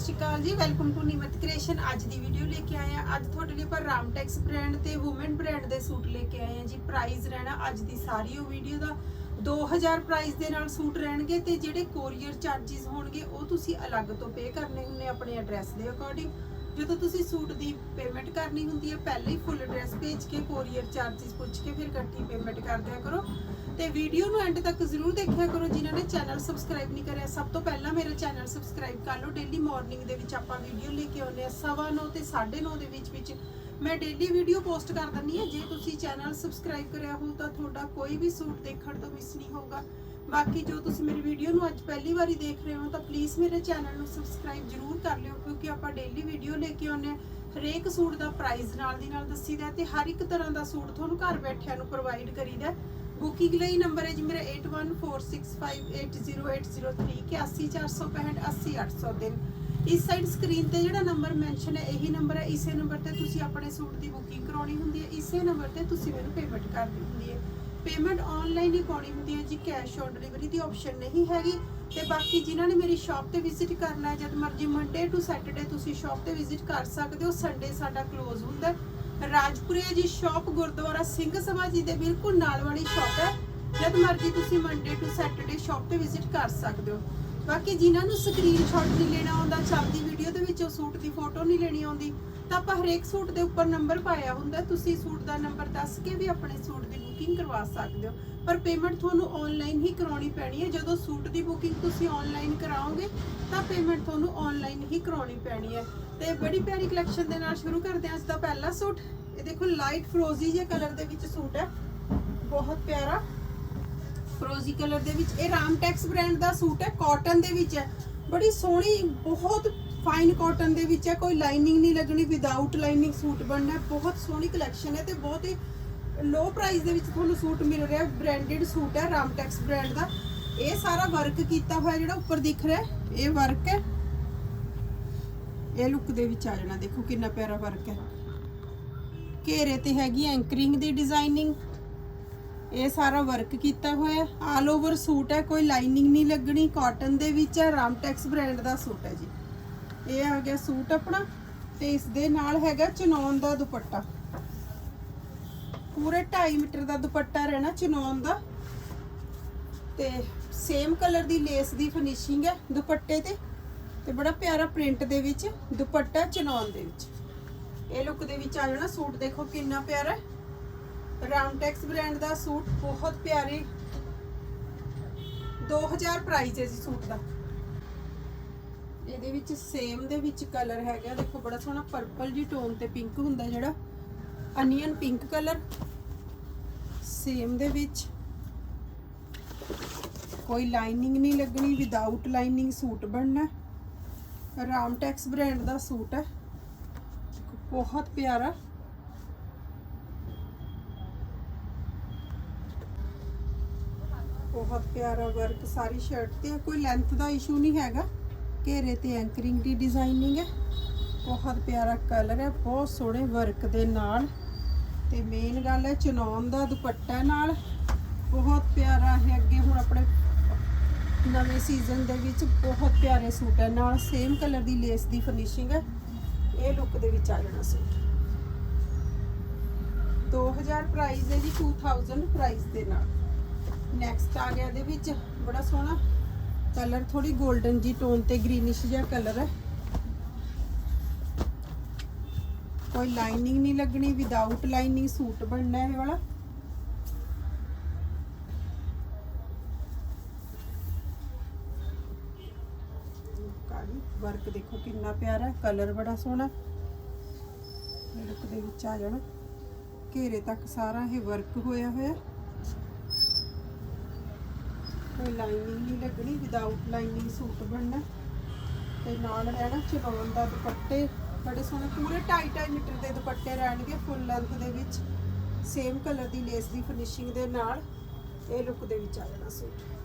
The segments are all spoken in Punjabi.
ਸਤਿ ਸ਼੍ਰੀ ਅਕਾਲ ਜੀ ਵੈਲਕਮ ਟੂ ਨਿਮਤ ਕ੍ਰੀਏਸ਼ਨ ਅੱਜ ਦੀ ਵੀਡੀਓ ਲੈ ਕੇ ਆਏ ਆ ਅੱਜ ਤੁਹਾਡੇ ਲਈ ਪਰ ਰਾਮਟੈਕਸ ਬ੍ਰਾਂਡ ਤੇ ਔਮਨ ਬ੍ਰਾਂਡ ਦੇ ਸੂਟ ਲੈ ਕੇ ਆਏ ਆ ਜੀ। ਪ੍ਰਾਈਸ ਰਹਿਣਾ ਅੱਜ ਦੀ ਸਾਰੀ ਉਹ ਵੀਡੀਓ ਦਾ। 2000 ਪ੍ਰਾਈਸ ਦੇ ਨਾਲ ਸੂਟ ਰਹਿਣਗੇ ਤੇ ਜਿਹੜੇ ਕੋਰੀਅਰ ਚਾਰजेस ਹੋਣਗੇ, ਉਹ ਤੁਸੀਂ ਅਲੱਗ ਤੋਂ ਪੇ ਕਰਨੇ ਹੁੰਦੇ ਆਪਣੇ ਐਡਰੈਸ ਦੇ ਅਕੋਰਡਿੰਗ ਜਦੋਂ ਤੁਸੀਂ ਸੂਟ ਦੀ ਪੇਮੈਂਟ ਕਰਨੀ ਹੁੰਦੀ ਹੈ ਪਹਿਲਾਂ ਹੀ ਫੁੱਲ ਐਡਰੈਸ ਭੇਜ ਕੇ ਕੋਰੀਅਰ ਚਾਰजेस ਪੁੱਛ ਕੇ ਫਿਰ ਇਕੱਠੀ ਪੇਮੈਂਟ ਕਰ ਦਿਆ ਕਰੋ। ਤੇ ਵੀਡੀਓ ਨੂੰ ਐਂਡ ਤੱਕ ਜ਼ਰੂਰ ਦੇਖਿਆ ਕਰੋ ਜਿਨ੍ਹਾਂ ਨੇ ਚੈਨਲ ਸਬਸਕ੍ਰਾਈਬ ਨਹੀਂ ਕਰਿਆ। ਸਭ ਤੋਂ ਪਹਿਲਾਂ ਮੇਰਾ ਚੈਨਲ ਸਬਸਕ੍ਰਾਈਬ ਕਰ ਲਓ। ਡੇਲੀ ਮਾਰਨਿੰਗ ਦੇ ਵਿੱਚ ਆਪਾਂ ਵੀਡੀਓ ਲੈ ਕੇ ਆਉਂਦੇ ਆ ਸਵਾ ਨੌ ਤੇ 9:30 ਦੇ ਵਿੱਚ ਵਿੱਚ ਮੈਂ ਡੇਲੀ ਵੀਡੀਓ ਪੋਸਟ ਕਰ ਦਿੰਦੀ ਹਾਂ। ਜੇ ਤੁਸੀਂ ਚੈਨਲ ਸਬਸਕ੍ਰਾਈਬ ਕਰਿਆ ਹੋ ਤਾਂ ਤੁਹਾਡਾ ਕੋਈ ਵੀ ਸੂਟ ਦੇਖਣ ਤੋਂ ਮਿਸ ਨਹੀਂ ਹੋਊਗਾ। ਬਾਕੀ ਜੋ ਤੁਸੀਂ ਮੇਰੀ ਵੀਡੀਓ ਨੂੰ ਅੱਜ ਪਹਿਲੀ ਵਾਰੀ ਦੇਖ ਰਹੇ ਹੋ ਤਾਂ ਪਲੀਜ਼ ਮੇਰੇ ਚੈਨਲ ਨੂੰ ਸਬਸਕ੍ਰਾਈਬ ਜ਼ਰੂਰ ਕਰ ਲਿਓ ਕਿਉਂਕਿ ਆਪਾਂ ਡੇਲੀ ਵੀਡੀਓ ਲੈ ਕੇ ਆਉਂਦੇ ਹਾਂ। ਹਰੇਕ ਸੂਟ ਦਾ ਪ੍ਰਾਈਸ ਨਾਲ ਦੀ ਨਾਲ ਦੱਸੀਦਾ ਹੈ ਤੇ ਹਰ ਇੱਕ ਤਰ੍ਹਾਂ ਦਾ ਸੂਟ ਤੁਹਾਨੂੰ ਘਰ ਬੈਠਿਆਂ ਨੂੰ ਪ੍ਰੋਵਾਈਡ ਕਰੀਦਾ ਬੁਕਿੰਗ ਲਈ ਨੰਬਰ ਹੈ ਜੀ ਮੇਰਾ 8146580803 8146580803 ਇਸ ਸਾਈਡ ਸਕਰੀਨ ਤੇ ਜਿਹੜਾ ਨੰਬਰ ਮੈਂਸ਼ਨ ਹੈ, ਇਹੀ ਨੰਬਰ ਹੈ। ਇਸੇ ਨੰਬਰ ਤੇ ਤੁਸੀਂ ਆਪਣੇ ਸੂਟ ਦੀ ਬੁਕਿੰਗ ਕਰਾਉਣੀ ਹੁੰਦੀ ਹੈ। ਇਸੇ ਨੰਬਰ ਤੇ ਤੁਸੀਂ ਮੈਨੂੰ ਪੇਮੈਂਟ ਕਰਨੀ ਹੁੰਦੀ ਹੈ। ਪੇਮੈਂਟ ਆਨਲਾਈਨ ਹੀ ਪਾਉਣੀ ਹੁੰਦੀ ਹੈ ਜੀ ਕੈਸ਼ ਔਨ ਡਿਲੀਵਰੀ ਦੀ ਆਪਸ਼ਨ ਨਹੀਂ ਹੈਗੀ। ਤੇ ਬਾਕੀ ਜਿਨ੍ਹਾਂ ਨੇ ਮੇਰੀ ਸ਼ਾਪ ਤੇ ਵਿਜ਼ਿਟ ਕਰਨਾ ਹੈ, ਜਦ ਮਰਜ਼ੀ ਮੰਡੇ ਟੂ ਸੈਟਰਡੇ ਤੁਸੀਂ ਸ਼ਾਪ ਤੇ ਵਿਜ਼ਿਟ ਕਰ ਸਕਦੇ ਹੋ। ਸੰਡੇ ਸਾਡਾ ਕਲੋਜ਼ ਹੁੰਦਾ ਹੈ। ਰਾਜਪੁਰੇ ਜੀ ਸ਼ਾਪ ਗੁਰਦੁਆਰਾ ਸਿੰਘ ਸਭਾ ਜੀ ਦੇ ਬਿਲਕੁਲ ਨਾਲ ਵਾਲੀ ਸ਼ਾਪ ਹੈ। ਜਦ ਮਰਜ਼ੀ ਤੁਸੀਂ ਮੰਡੇ ਟੂ ਸੈਟਰਡੇ ਸ਼ਾਪ ਤੇ ਵਿਜ਼ਿਟ ਕਰ ਸਕਦੇ ਹੋ। ਬਾਕੀ ਜਿਨ੍ਹਾਂ ਨੂੰ ਸਕਰੀਨਸ਼ਾਟ ਨਹੀਂ ਲੈਣਾ ਆਉਂਦਾ, ਚੱਲਦੀ ਵੀਡੀਓ ਦੇ ਵਿੱਚੋਂ ਸੂਟ ਦੀ ਫੋਟੋ ਨਹੀਂ ਲੈਣੀ ਆਉਂਦੀ, ਤਾਂ ਆਪਾਂ ਹਰੇਕ ਸੂਟ ਦੇ ਉੱਪਰ ਨੰਬਰ ਪਾਇਆ ਹੁੰਦਾ ਤੁਸੀਂ ਸੂਟ ਦਾ ਨੰਬਰ ਦੱਸ ਕੇ ਵੀ ਆਪਣੇ ਸੂਟ ਦੀ ਬੁਕਿੰਗ ਕਰਵਾ ਸਕਦੇ ਹੋ। ਪਰ ਪੇਮੈਂਟ ਤੁਹਾਨੂੰ ਆਨਲਾਈਨ ਹੀ ਕਰਾਉਣੀ ਪੈਣੀ ਹੈ। ਜਦੋਂ ਸੂਟ ਦੀ ਬੁਕਿੰਗ ਤੁਸੀਂ ਆਨਲਾਈਨ ਕਰਾਓਗੇ, ਤਾਂ ਪੇਮੈਂਟ ਤੁਹਾਨੂੰ ਆਨਲਾਈਨ ਹੀ ਕਰਾਉਣੀ ਪੈਣੀ ਹੈ। ਤੇ ਬੜੀ ਪਿਆਰੀ ਕਲੈਕਸ਼ਨ ਦੇ ਨਾਲ ਸ਼ੁਰੂ ਕਰਦੇ ਹਾਂ ਅੱਜ ਦਾ ਪਹਿਲਾ ਸੂਟ। ਇਹ ਦੇਖੋ ਲਾਈਟ ਫਰੋਜ਼ੀ ਜੇ ਕਲਰ ਦੇ ਵਿੱਚ ਸੂਟ ਹੈ। ਬਹੁਤ ਪਿਆਰਾ। ਫਰੋਜ਼ੀ ਕਲਰ ਦੇ ਵਿੱਚ ਇਹ ਰਾਮਟੈਕਸ ਬ੍ਰਾਂਡ ਦਾ ਸੂਟ ਹੈ ਕਾਟਨ ਦੇ ਵਿੱਚ ਹੈ। ਬੜੀ ਸੋਹਣੀ, ਬਹੁਤ ਫਾਈਨ ਕਾਟਨ ਦੇ ਵਿੱਚ ਹੈ। ਕੋਈ ਲਾਈਨਿੰਗ ਨਹੀਂ ਲੱਗਣੀ ਵਿਦਆਊਟ ਲਾਈਨਿੰਗ ਸੂਟ ਬਣਨਾ ਬਹੁਤ ਸੋਹਣੀ ਕਲੈਕਸ਼ਨ ਹੈ ਤੇ ਬਹੁਤ ਹੀ ਲੋ ਪ੍ਰਾਈਸ ਦੇ ਵਿੱਚ ਤੁਹਾਨੂੰ ਸੂਟ ਮਿਲ ਰਿਹਾ ਬ੍ਰਾਂਡਡ ਸੂਟ ਹੈ ਰਾਮਟੈਕਸ ਬ੍ਰਾਂਡ ਦਾ। ਇਹ ਸਾਰਾ ਵਰਕ ਕੀਤਾ ਹੋਇਆ ਜਿਹੜਾ ਉੱਪਰ ਦਿਖ ਰਿਹਾ ਇਹ ਵਰਕ ਹੈ। ਇਹ ਲੁੱਕ ਦੇ ਵਿੱਚ ਆ ਜਾਣਾ। ਦੇਖੋ ਕਿੰਨਾ ਪਿਆਰਾ ਵਰਕ ਹੈ। ਘੇਰੇ ਤੇ ਹੈਗੀ ਐਂਕਰਿੰਗ ਦੀ ਡਿਜ਼ਾਈਨਿੰਗ ਇਹ ਸਾਰਾ ਵਰਕ ਕੀਤਾ ਹੋਇਆ। ਆਲ ਓਵਰ ਸੂਟ ਹੈ, ਕੋਈ ਲਾਈਨਿੰਗ ਨਹੀਂ ਲੱਗਣੀ। ਕਾਟਨ ਦੇ ਵਿੱਚ ਹੈ ਰਾਮਟੈਕਸ ਬ੍ਰਾਂਡ ਦਾ ਸੂਟ ਹੈ ਜੀ। ਇਹ ਆ ਗਿਆ ਸੂਟ ਆਪਣਾ ਤੇ ਇਸ ਦੇ ਨਾਲ ਹੈਗਾ ਚਨੌਨ ਦਾ ਦੁਪੱਟਾ। ਪੂਰੇ 2.5 ਮੀਟਰ ਦਾ ਦੁਪੱਟਾ ਰਹਿਣਾ ਚਨੌਨ ਦਾ। ਤੇ ਸੇਮ ਕਲਰ ਦੀ ਲੇਸ ਦੀ ਫਿਨਿਸ਼ਿੰਗ ਹੈ ਦੁਪੱਟੇ ਤੇ। ਤੇ ਬੜਾ ਪਿਆਰਾ ਪ੍ਰਿੰਟ ਦੇ ਵਿੱਚ, ਦੁਪੱਟਾ ਚਨੌਨ ਦੇ ਵਿੱਚ। ਇਹ ਲੁੱਕ ਦੇ ਵਿੱਚ ਆ ਜਾਣਾ ਸੂਟ ਦੇਖੋ ਕਿੰਨਾ ਪਿਆਰਾ ਹੈ। ਰਾਮਟੈਕਸ ਬ੍ਰਾਂਡ ਦਾ ਸੂਟ ਬਹੁਤ ਪਿਆਰੇ। 2000 ਪ੍ਰਾਈਸ ਹੈ ਜੀ ਸੂਟ ਦਾ। ਇਹਦੇ ਵਿੱਚ ਸੇਮ ਦੇ ਵਿੱਚ ਕਲਰ ਹੈਗਾ। ਦੇਖੋ ਬੜਾ ਸੋਹਣਾ ਪਰਪਲ ਜੀ ਟੋਨ ਤੇ ਪਿੰਕ ਹੁੰਦਾ ਜਿਹੜਾ। ਅਨੀਅਨ ਪਿੰਕ ਕਲਰ ਸੇਮ ਦੇ ਵਿੱਚ। ਕੋਈ ਲਾਈਨਿੰਗ ਨਹੀਂ ਲੱਗਣੀ। ਵਿਦਆਊਟ ਲਾਈਨਿੰਗ ਸੂਟ ਬਣਨਾ। ਰਾਮਟੈਕਸ ਬ੍ਰਾਂਡ ਦਾ ਸੂਟ ਹੈ। ਬਹੁਤ ਪਿਆਰਾ। ਬਹੁਤ ਪਿਆਰਾ ਵਰਕ ਸਾਰੀ ਸ਼ਰਟ ਤੇ ਕੋਈ ਲੈਂਥ ਦਾ ਇਸ਼ੂ ਨਹੀਂ ਹੈਗਾ। ਘੇਰੇ ਤੇ ਐਂਕਰਿੰਗ ਦੀ ਡਿਜ਼ਾਈਨਿੰਗ ਹੈ। ਬਹੁਤ ਪਿਆਰਾ ਕਲਰ ਹੈ। ਬਹੁਤ ਸੋਹਣੇ ਵਰਕ ਦੇ ਨਾਲ। ਤੇ ਮੇਨ ਗੱਲ ਹੈ ਚਨੌਨ ਦਾ ਦੁਪੱਟਾ ਨਾਲ। ਬਹੁਤ ਪਿਆਰਾ ਹੈ। ਅੱਗੇ ਹੁਣ ਆਪਣੇ ਨਵੇਂ ਸੀਜ਼ਨ ਦੇ ਵਿੱਚ ਬਹੁਤ ਪਿਆਰੇ ਸੂਟ ਹੈ। ਨਾਲ ਸੇਮ ਕਲਰ ਦੀ ਲੇਸ ਦੀ ਫਿਨਿਸ਼ਿੰਗ ਹੈ। ਇਹ ਲੁੱਕ ਦੇ ਵਿੱਚ ਆ ਜਾਣਾ ਸੂਟ 2000 ਪ੍ਰਾਈਸ ਹੈ ਜੀ 2000 ਪ੍ਰਾਈਸ ਦੇ ਨਾਲ। ਨੈਕਸਟ ਆ ਗਿਆ ਇਹਦੇ ਵਿੱਚ। ਬੜਾ ਸੋਹਣਾ ਕਲਰ ਥੋੜੀ 골ਡਨ ਜੀ ਟੋਨ ਤੇ ਗ੍ਰੀਨਿਸ਼ ਜਿਹਾ ਕਲਰ ਹੈ। ਕੋਈ ਲਾਈਨਿੰਗ ਨਹੀਂ ਲੱਗਣੀ ਵਿਦਆਊਟ ਲਾਈਨਿੰਗ ਸੂਟ ਬਣਨਾ ਹੈ ਇਹ ਵਾਲਾ। ਵਰਕ ਦੇਖੋ ਕਿੰਨਾ ਪਿਆਰਾ ਹੈ ਕਲਰ ਬੜਾ ਸੋਹਣਾ। ਲੁੱਕ ਦੇ ਵਿੱਚ ਆ ਜਾਣਾ। ਘੇਰੇ ਤੱਕ ਸਾਰਾ ਇਹ ਵਰਕ ਹੋਇਆ ਹੋਇਆ। ਕੋਈ ਲਾਈਨਿੰਗ ਨਹੀਂ ਲੱਗਣੀ ਵਿਦਆਊਟ ਲਾਈਨਿੰਗ ਸੂਟ ਬਣਨਾ। ਤੇ ਨਾਲ ਰਹਿਣਾ ਚਨੌਨ ਦਾ ਦੁਪੱਟੇ। ਬੜੇ ਸੋਹਣੇ, ਪੂਰੇ 2.5 ਮੀਟਰ ਦੇ ਦੁਪੱਟੇ ਰਹਿਣਗੇ ਫੁੱਲ ਲੈਂਥ ਦੇ ਵਿੱਚ। ਸੇਮ ਕਲਰ ਦੀ ਲੇਸ ਦੀ ਫਿਨਿਸ਼ਿੰਗ ਦੇ ਨਾਲ ਇਹ ਲੁੱਕ ਦੇ ਵਿੱਚ ਆ ਜਾਣਾ ਸੂਟ।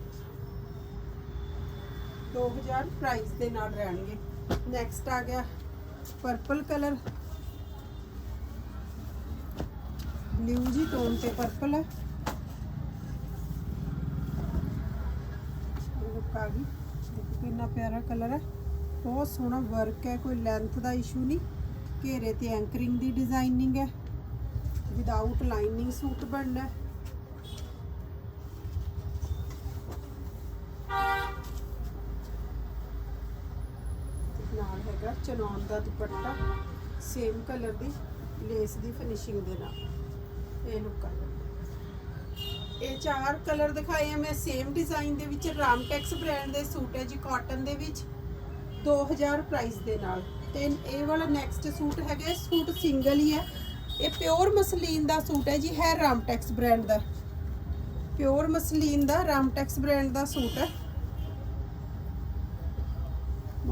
2000 ਪ੍ਰਾਈਸ ਦੇ ਨਾਲ ਰਹਿਣਗੇ। ਨੈਕਸਟ ਆ ਗਿਆ ਪਰਪਲ ਕਲਰ ਬਲੂ ਜੀ ਟੋਨ ਤੇ ਪਰਪਲ ਹੈ। ਲੁੱਕ ਆ ਗਈ। ਦੇਖੋ ਕਿੰਨਾ ਪਿਆਰਾ ਕਲਰ ਹੈ। ਬਹੁਤ ਸੋਹਣਾ ਵਰਕ ਹੈ, ਕੋਈ ਲੈਂਥ ਦਾ ਇਸ਼ੂ ਨਹੀਂ। ਘੇਰੇ ਤੇ ਐਂਕਰਿੰਗ ਦੀ ਡਿਜ਼ਾਈਨਿੰਗ ਹੈ। ਵਿਦਆਊਟ ਲਾਈਨਿੰਗ ਸੂਟ ਬਣਨਾ ਹੈ। ਨਾਲ ਹੈਗਾ ਚਨੌਨ ਦਾ ਦੁਪੱਟਾ ਸੇਮ ਕਲਰ ਦੀ ਲੇਸ ਦੀ ਫਿਨਿਸ਼ਿੰਗ ਦੇ ਨਾਲ। ਇਹ ਲੁੱਕ ਆ। ਇਹ ਚਾਰ ਕਲਰ ਦਿਖਾਏ ਆ। ਮੈਂ ਸੇਮ ਡਿਜ਼ਾਈਨ ਦੇ ਵਿੱਚ ਰਾਮਟੈਕਸ ਬ੍ਰਾਂਡ ਦੇ ਸੂਟ ਹੈ ਜੀ ਕਾਟਨ ਦੇ ਵਿੱਚ। 2000 ਪ੍ਰਾਈਸ ਦੇ ਨਾਲ। ਤੇ ਇਹ ਵਾਲਾ ਨੈਕਸਟ ਸੂਟ ਹੈਗਾ ਸੂਟ ਸਿੰਗਲ ਹੀ ਹੈ। ਇਹ ਪਿਓਰ ਮਸਲੀਨ ਦਾ ਸੂਟ ਹੈ ਜੀ, ਹੈ ਰਾਮਟੈਕਸ ਬ੍ਰਾਂਡ ਦਾ। ਪਿਓਰ ਮਸਲੀਨ ਦਾ ਰਾਮਟੈਕਸ ਬ੍ਰਾਂਡ ਦਾ ਸੂਟ ਹੈ।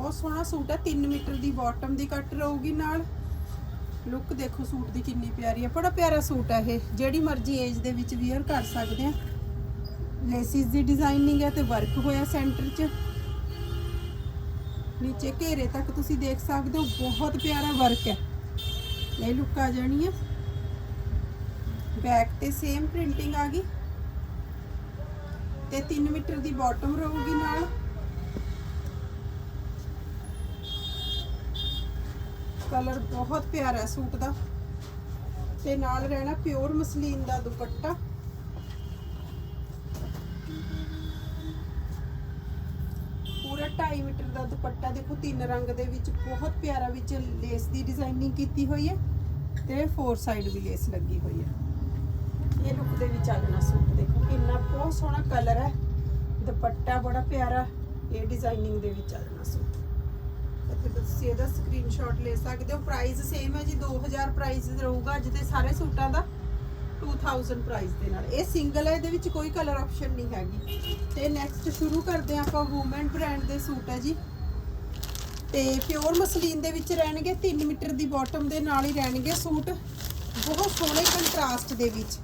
ਬਹੁਤ ਸੋਹਣਾ ਸੂਟ ਹੈ 3 ਮੀਟਰ ਦੀ ਬਾਟਮ ਦੀ ਕੱਟ ਰਹੂਗੀ ਨਾਲ। ਲੁੱਕ ਦੇਖੋ ਸੂਟ ਦੀ ਕਿੰਨੀ ਪਿਆਰੀ ਹੈ ਬੜਾ ਪਿਆਰਾ ਸੂਟ ਹੈ ਇਹ। ਜਿਹੜੀ ਮਰਜ਼ੀ ਏਜ ਦੇ ਵਿੱਚ ਵੀਅਰ ਕਰ ਸਕਦੇ ਆ। ਲੇਸਿਸ ਦੀ ਡਿਜ਼ਾਈਨਿੰਗ ਹੈ ਤੇ ਵਰਕ ਹੋਇਆ ਸੈਂਟਰ 'ਚ। ਨੀਚੇ ਘੇਰੇ ਤੱਕ ਤੁਸੀਂ ਦੇਖ ਸਕਦੇ ਹੋ, ਬਹੁਤ ਪਿਆਰਾ ਵਰਕ ਹੈ ਇਹ ਲੁੱਕ ਆ ਜਾਣੀ ਹੈ ਬੈਕ ਤੇ ਸੇਮ ਪ੍ਰਿੰਟਿੰਗ ਆ ਗਈ। ਤੇ 3 ਮੀਟਰ ਦੀ ਬਾਟਮ ਰਹੂਗੀ ਨਾਲ। ਕਲਰ ਬਹੁਤ ਪਿਆਰਾ ਸੂਟ ਦਾ। ਤੇ ਨਾਲ ਰਹਿਣਾ ਪਿਓਰ ਮਸਲੀਨ ਦਾ ਦੁਪੱਟਾ। ਪੂਰਾ 2.5 ਮੀਟਰ ਦਾ ਦੁਪੱਟਾ ਦੇਖੋ, ਤਿੰਨ ਰੰਗ ਦੇ ਵਿੱਚ ਬਹੁਤ ਪਿਆਰਾ ਵਿੱਚ ਲੇਸ ਦੀ ਡਿਜ਼ਾਈਨਿੰਗ ਕੀਤੀ ਹੋਈ ਹੈ ਤੇ ਫੋਰ ਸਾਈਡ ਵੀ ਲੇਸ ਲੱਗੀ ਹੋਈ ਹੈ। ਇਹ ਲੁੱਕ ਦੇ ਵਿੱਚ ਆ ਜਾਣਾ ਸੂਟ ਦੇਖੋ, ਕਿੰਨਾ ਬਹੁਤ ਸੋਹਣਾ ਕਲਰ ਹੈ। ਦੁਪੱਟਾ ਬੜਾ ਪਿਆਰਾ, ਇਹ ਡਿਜ਼ਾਈਨਿੰਗ ਦੇ ਵਿੱਚ ਆ ਜਾਣਾ ਸੂਟ। ਇੱਥੇ ਤੁਸੀਂ ਇਹਦਾ ਸਕਰੀਨਸ਼ਾਟ ਲੈ ਸਕਦੇ ਹੋ। ਪ੍ਰਾਈਸ ਸੇਮ ਹੈ ਜੀ 2000 ਪ੍ਰਾਈਸ ਰਹੂਗਾ ਅੱਜ ਦੇ ਸਾਰੇ ਸੂਟਾਂ ਦਾ 2000 ਪ੍ਰਾਈਸ ਦੇ ਨਾਲ। ਇਹ ਸਿੰਗਲ ਹੈ, ਇਹਦੇ ਵਿੱਚ ਕੋਈ ਕਲਰ ਆਪਸ਼ਨ ਨਹੀਂ ਹੈਗੀ। ਤੇ ਨੈਕਸਟ ਸ਼ੁਰੂ ਕਰਦੇ ਹਾਂ ਆਪਾਂ ਵੂਮਨ ਬ੍ਰਾਂਡ ਦੇ ਸੂਟ ਹੈ ਜੀ। ਤੇ ਪਿਓਰ ਮਸਲੀਨ ਦੇ ਵਿੱਚ ਰਹਿਣਗੇ 3 ਮੀਟਰ ਦੀ ਬਾਟਮ ਦੇ ਨਾਲ ਹੀ ਰਹਿਣਗੇ ਸੂਟ। ਬਹੁਤ ਸੋਹਣੇ ਕੰਟਰਾਸਟ ਦੇ ਵਿੱਚ।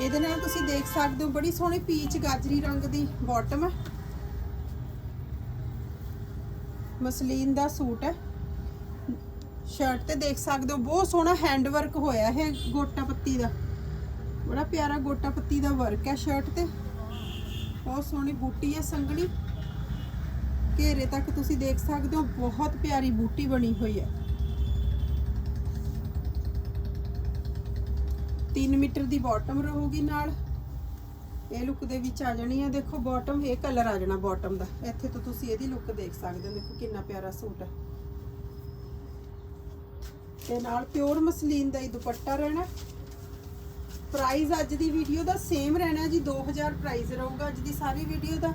ਇਹਦੇ ਨਾਲ ਤੁਸੀਂ ਦੇਖ ਸਕਦੇ ਹੋ, ਬੜੀ ਸੋਹਣੀ ਪੀਚ ਗਾਜਰੀ ਰੰਗ ਦੀ ਬਾਟਮ ਹੈ। ਮਸਲੀਨ ਦਾ ਸੂਟ ਹੈ। ਸ਼ਰਟ ਤੇ ਦੇਖ ਸਕਦੇ ਹੋ, ਬਹੁਤ ਸੋਹਣਾ ਹੈਂਡ ਵਰਕ ਹੋਇਆ ਹੈ ਗੋਟਾ ਪੱਤੀ ਦਾ। ਬੜਾ ਪਿਆਰਾ ਗੋਟਾ ਪੱਤੀ ਦਾ ਵਰਕ ਹੈ ਸ਼ਰਟ ਤੇ। ਬਹੁਤ ਸੋਹਣੀ ਬੂਟੀ ਹੈ ਸੰਗਣੀ ਘੇਰੇ ਤੱਕ ਤੁਸੀਂ ਦੇਖ ਸਕਦੇ ਹੋ, ਬਹੁਤ ਪਿਆਰੀ ਬੂਟੀ ਬਣੀ ਹੋਈ ਹੈ। 3 ਮੀਟਰ ਦੀ ਬਾਟਮ ਰਹੂਗੀ ਨਾਲ। ਇਹ ਲੁੱਕ ਦੇ ਵਿੱਚ ਆ ਜਾਣੀ ਆ। ਦੇਖੋ ਬਾਟਮ ਇਹ ਕਲਰ ਆ ਜਾਣਾ ਬਾਟਮ ਦਾ। ਇੱਥੇ ਤੋਂ ਤੁਸੀਂ ਇਹਦੀ ਲੁੱਕ ਦੇਖ ਸਕਦੇ ਹੋ। ਦੇਖੋ, ਕਿੰਨਾ ਪਿਆਰਾ ਸੂਟ ਹੈ ਤੇ ਨਾਲ ਪਿਓਰ ਮਸਲੀਨ ਦਾ ਹੀ ਦੁਪੱਟਾ ਰਹਿਣਾ। ਪ੍ਰਾਈਸ ਅੱਜ ਦੀ ਵੀਡੀਓ ਦਾ ਸੇਮ ਰਹਿਣਾ ਜੀ। 2000 ਪ੍ਰਾਈਸ ਰਹੂਗਾ ਅੱਜ ਦੀ ਸਾਰੀ ਵੀਡੀਓ ਦਾ।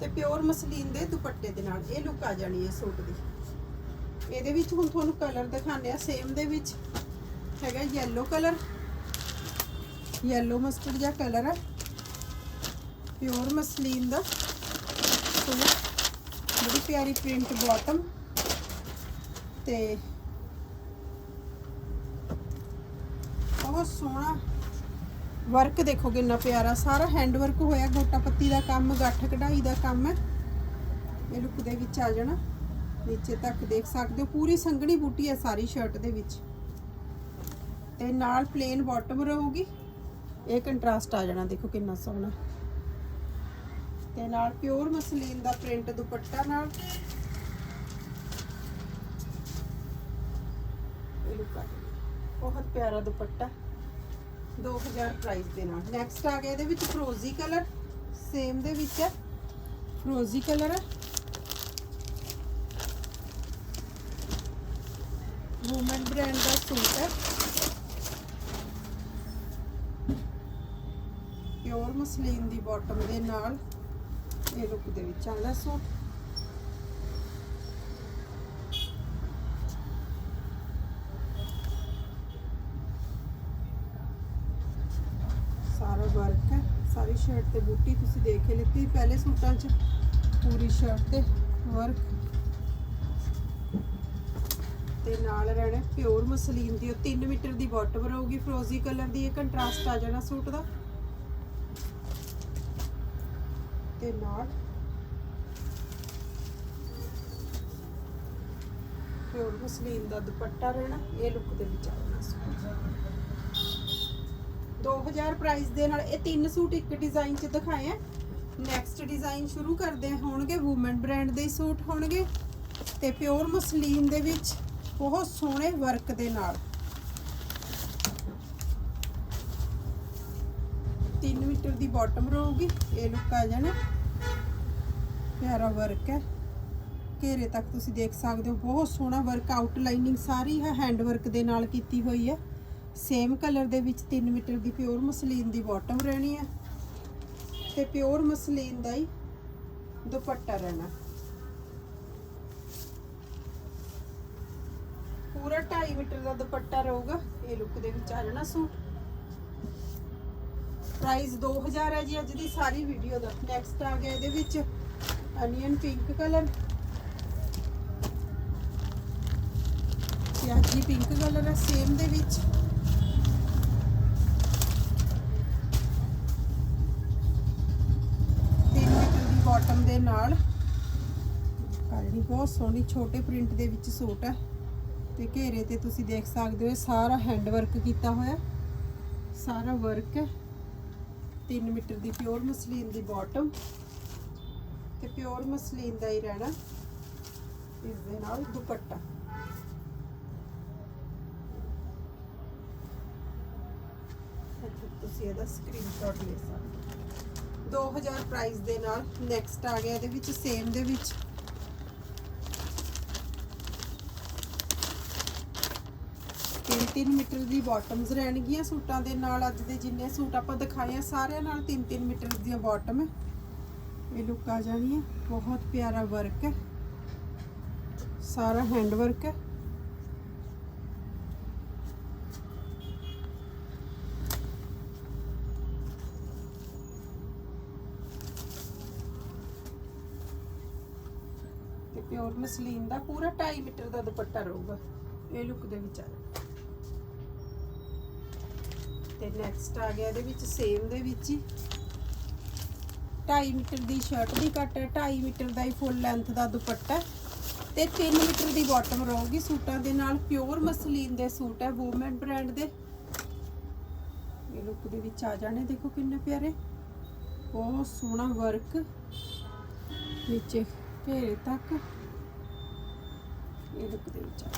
ਤੇ ਪਿਓਰ ਮਸਲੀਨ ਦੇ ਦੁਪੱਟੇ ਦੇ ਨਾਲ ਇਹ ਲੁੱਕ ਆ ਜਾਣੀ ਹੈ ਸੂਟ ਦੀ। ਇਹਦੇ ਵਿੱਚ ਹੁਣ ਤੁਹਾਨੂੰ ਕਲਰ ਦਿਖਾਣੇ ਆ। ਸੇਮ ਦੇ ਵਿੱਚ ਹੈਗਾ ਯੈਲੋ ਕਲਰ ਯੈਲੋ ਮਸਟਰਡ ਜਿਹਾ ਕਲਰ ਹੈ ਪਿਓਰ ਮਸਲੀਨ ਦਾ। ਸੂਟ ਬੜੀ ਪਿਆਰੀ ਪ੍ਰਿੰਟ ਬਾਟਮ। ਤੇ ਬਹੁਤ ਸੋਹਣਾ ਵਰਕ ਦੇਖੋ ਕਿੰਨਾ ਪਿਆਰਾ। ਸਾਰਾ ਹੈਂਡ ਵਰਕ ਹੋਇਆ ਗੋਟਾ ਪੱਤੀ ਦਾ ਕੰਮ, ਗੱਠ ਕਢਾਈ ਦਾ ਕੰਮ। ਹੈ ਇਹ ਲੁੱਕ ਦੇ ਵਿੱਚ ਆ ਜਾਣਾ। ਨੀਚੇ ਤੱਕ ਦੇਖ ਸਕਦੇ ਹੋ, ਪੂਰੀ ਸੰਘਣੀ ਬੂਟੀ ਹੈ ਸਾਰੀ ਸ਼ਰਟ ਦੇ ਵਿੱਚ। ਤੇ ਨਾਲ ਪਲੇਨ ਬਾਟਮ ਰਹੂਗੀ। ਇਹ ਕੰਟਰਾਸਟ ਆ ਜਾਣਾ, ਦੇਖੋ ਕਿੰਨਾ ਸੋਹਣਾ। ਤੇ ਨਾਲ ਪਿਓਰ ਮਸਲੀਨ ਦਾ ਪ੍ਰਿੰਟ ਦੁਪੱਟਾ ਨਾਲ। ਬਹੁਤ ਪਿਆਰਾ ਦੁਪੱਟਾ। 2000 ਪ੍ਰਾਈਸ ਦੇ ਨਾਲ। ਨੈਕਸਟ ਆ ਗਿਆ ਇਹਦੇ ਵਿੱਚ ਫਰੋਜ਼ੀ ਕਲਰ ਸੇਮ ਦੇ ਵਿੱਚ ਹੈ ਫਰੋਜ਼ੀ ਕਲਰ ਹੈ ਵੂਮਨ ਬ੍ਰਾਂਡ ਦਾ ਸੂਟ ਹੈ ਪਿਓਰ ਮਸਲੀਨ ਦੀ ਬਾਟਮ ਦੇ ਨਾਲ। ਇਹ ਲੁੱਕ ਦੇ ਵਿੱਚ ਆਉਂਦਾ ਸੂਟ ਸਾਰਾ ਵਰਕ ਹੈ, ਸਾਰੀ ਸ਼ਰਟ ਤੇ ਬੂਟੀ ਤੁਸੀਂ ਦੇਖ ਹੀ ਲਿੱਤੀ, ਪਹਿਲੇ ਸੂਟਾਂ 'ਚ ਪੂਰੀ ਸ਼ਰਟ ਤੇ ਵਰਕ ਤੇ ਨਾਲ ਰਹਿਣਾ ਪਿਓਰ ਮਸਲੀਨ ਦੀ, ਉਹ 3 ਮੀਟਰ ਦੀ ਬਾਟਮ ਰਹੂਗੀ ਫਰੋਜ਼ੀ ਕਲਰ ਦੀ, ਇਹ ਕੰਟਰਾਸਟ ਆ ਜਾਣਾ ਸੂਟ ਦਾ। ਤੇ ਨਾਲ। ਪਿਓਰ ਮਸਲੀਨ ਦਾ ਦੁਪੱਟਾ ਰਹਿਣਾ, ਇਹ ਲੁੱਕ ਦੇ ਵਿੱਚ ਆਉਣਾ ਸੂਟ 2000 ਪ੍ਰਾਈਸ ਦੇ ਨਾਲ ਇਹ ਤਿੰਨ ਸੂਟ ਇੱਕ ਡਿਜ਼ਾਈਨ 'ਚ ਦਿਖਾਏ ਆ। ਨੈਕਸਟ ਡਿਜ਼ਾਈਨ ਸ਼ੁਰੂ ਕਰਦੇ ਹੋਣਗੇ ਵੂਮਨ ਬ੍ਰਾਂਡ ਦੇ ਸੂਟ ਹੋਣਗੇ। ਤੇ ਪਿਓਰ ਮਸਲੀਨ ਦੇ ਵਿੱਚ ਬਹੁਤ ਸੋਹਣੇ ਵਰਕ ਦੇ ਨਾਲ। 3 ਮੀਟਰ ਦੀ ਬਾਟਮ ਰਹੂਗੀ, ਇਹ ਲੁੱਕ ਆ ਜਾਣਾ। ਪਿਆਰਾ ਵਰਕ ਹੈ। ਘੇਰੇ ਤੱਕ ਤੁਸੀਂ ਦੇਖ ਸਕਦੇ ਹੋ, ਬਹੁਤ ਸੋਹਣਾ ਵਰਕ ਆਊਟਲਾਈਨਿੰਗ ਸਾਰੀ ਹੈ ਹੈਂਡ ਵਰਕ ਦੇ ਨਾਲ ਕੀਤੀ ਹੋਈ ਹੈ। ਸੇਮ ਕਲਰ ਦੇ ਵਿੱਚ 3 ਮੀਟਰ ਦੀ ਪਿਓਰ ਮਸਲੀਨ ਦੀ ਬਾਟਮ ਰਹਿਣੀ ਹੈ ਤੇ ਪਿਓਰ ਮਸਲੀਨ ਦਾ ਹੀ ਦੁਪੱਟਾ ਰਹਿਣਾ। ਪੂਰਾ 2.5 ਮੀਟਰ ਦਾ ਦੁਪੱਟਾ ਰਹੂਗਾ, ਇਹ ਲੁੱਕ ਦੇ ਵਿੱਚ ਆ ਜਾਣਾ ਸੂਟ। ਪ੍ਰਾਈਸ 2000 ਹੈ ਜੀ, ਅੱਜ ਦੀ ਸਾਰੀ ਵੀਡੀਓ ਦਾ। ਨੈਕਸਟ ਆ ਗਿਆ ਇਹਦੇ ਵਿੱਚ। ਅਨੀਅਨ ਪਿੰਕ ਕਲਰ ਪਿਆਜੀ ਪਿੰਕ ਕਲਰ ਹੈ ਸੇਮ ਦੇ ਵਿੱਚ. ਤਿੰਨ ਮੀਟਰ ਦੀ ਬਾਟਮ ਦੇ ਨਾਲ. ਕਾਲੀ ਬਹੁਤ ਸੋਹਣੀ, ਛੋਟੇ ਪ੍ਰਿੰਟ ਦੇ ਵਿੱਚ ਸੂਟ ਹੈ ਤੇ ਘੇਰੇ ਤੇ ਤੁਸੀਂ ਦੇਖ ਸਕਦੇ ਹੋ ਸਾਰਾ ਹੈਂਡ ਵਰਕ ਕੀਤਾ ਹੋਇਆ। ਸਾਰਾ ਵਰਕ ਹੈ। 3 ਮੀਟਰ ਦੀ ਪਿਓਰ ਮਸਲੀਨ ਦੀ ਬਾਟਮ ਤੇ ਪਿਓਰ ਮਸਲੀਨ ਦਾ ਹੀ ਰਹਿਣਾ। ਇਸ ਦੇ ਨਾਲ ਦੁਪੱਟਾ। ਤੁਸੀਂ ਇਹਦਾ ਸਕਰੀਨਸ਼ਾਟ ਲੈ ਸਕਦੇ 2000 ਪ੍ਰਾਈਸ ਦੇ ਨਾਲ ਨੈਕਸਟ ਆ ਗਿਆ, ਇਹਦੇ ਵਿੱਚ ਸੇਮ ਦੇ ਵਿੱਚ। ਤਿੰਨ ਤਿੰਨ ਮੀਟਰ ਦੀ ਬਾਟਮਸ ਰਹਿਣਗੀਆਂ ਸੂਟਾਂ ਦੇ ਨਾਲ। ਅੱਜ ਦੇ ਜਿੰਨੇ ਸੂਟ ਆਪਾਂ ਦਿਖਾਏ ਆ, ਸਾਰਿਆਂ ਨਾਲ ਤਿੰਨ ਤਿੰਨ ਮੀਟਰ ਦੀਆਂ ਬਾਟਮ ਹੈ ਇਹ ਲੁੱਕ ਆ ਜਾਣੀ ਹੈ ਬਹੁਤ ਪਿਆਰਾ ਵਰਕ ਹੈ। ਸਾਰਾ ਹੈਂਡ ਵਰਕ ਹੈ। ਤੇ ਪਿਓਰ ਮਸਲੀਨ ਦਾ ਪੂਰਾ 2.5 ਮੀਟਰ ਦਾ ਦੁਪੱਟਾ ਰਹੂਗਾ। ਇਹ ਲੁੱਕ ਦੇ ਵਿੱਚ ਆ ਜਾਣਾ। ਤੇ ਨੈਕਸਟ ਆ ਗਿਆ ਇਹਦੇ ਵਿੱਚ ਸੇਮ ਦੇ ਵਿੱਚ ਹੀ। 2.5 ਮੀਟਰ ਦੀ ਸ਼ਰਟ ਦੀ ਕੱਟ ਹੈ 2.5 ਮੀਟਰ ਦਾ ਹੀ ਫੁੱਲ ਲੈਂਥ ਦਾ ਦੁਪੱਟਾ ਤੇ 3 ਮੀਟਰ ਦੀ ਬਾਟਮ ਰਹੂਗੀ ਸੂਟਾਂ ਦੇ ਨਾਲ ਪਿਓਰ ਮਸਲੀਨ ਦੇ ਸੂਟ ਹੈ ਵੂਮਨ ਬ੍ਰਾਂਡ ਦੇ। ਇਹ ਲੁੱਕ ਦੇ ਵਿੱਚ ਆ ਜਾਣੇ, ਦੇਖੋ ਕਿੰਨੇ ਪਿਆਰੇ। ਬਹੁਤ ਸੋਹਣਾ ਵਰਕ ਨੀਚੇ ਘੇਰੇ ਤੱਕ। ਇਹ ਲੁੱਕ ਦੇ ਵਿੱਚ ਆ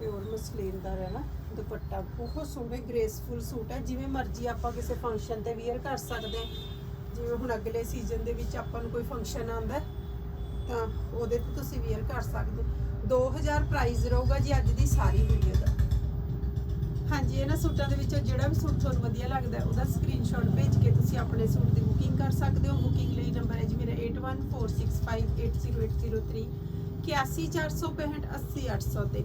ਪਿਓਰ ਮਸਲੀਨ ਦਾ ਰਹਿਣਾ, ਦੁਪੱਟਾ। ਬਹੁਤ ਸੋਹਣੇ ਗ੍ਰੇਸਫੁਲ ਸੂਟ ਹੈ। ਜਿਵੇਂ ਮਰਜ਼ੀ ਆਪਾਂ ਕਿਸੇ ਫੰਕਸ਼ਨ ਤੇ ਵੇਅਰ ਕਰ ਸਕਦੇ ਹਾਂ। ਜਿਵੇਂ ਹੁਣ ਅਗਲੇ ਸੀਜ਼ਨ ਦੇ ਵਿੱਚ ਆਪਾਂ ਨੂੰ ਕੋਈ ਫੰਕਸ਼ਨ ਆਉਂਦਾ ਤਾਂ ਉਹਦੇ ਤੇ ਤੁਸੀਂ ਵੇਅਰ ਕਰ ਸਕਦੇ ਹੋ। 2000 ਪ੍ਰਾਈਸ ਰਹੂਗਾ ਜੀ ਅੱਜ ਦੀ ਸਾਰੀ ਵੀਡੀਓ ਦਾ। ਹਾਂਜੀ, ਇਹਨਾਂ ਸੂਟਾਂ ਦੇ ਵਿੱਚੋਂ ਜਿਹੜਾ ਵੀ ਸੂਟ ਤੁਹਾਨੂੰ ਵਧੀਆ ਲੱਗਦਾ ਉਹਦਾ ਸਕਰੀਨਸ਼ਾਟ ਭੇਜ ਕੇ ਤੁਸੀਂ ਆਪਣੇ ਸੂਟ ਦੀ ਬੁਕਿੰਗ ਕਰ ਸਕਦੇ ਹੋ। ਬੁਕਿੰਗ ਲਈ ਨੰਬਰ ਹੈ ਜੀ ਮੇਰਾ 8146580803 80465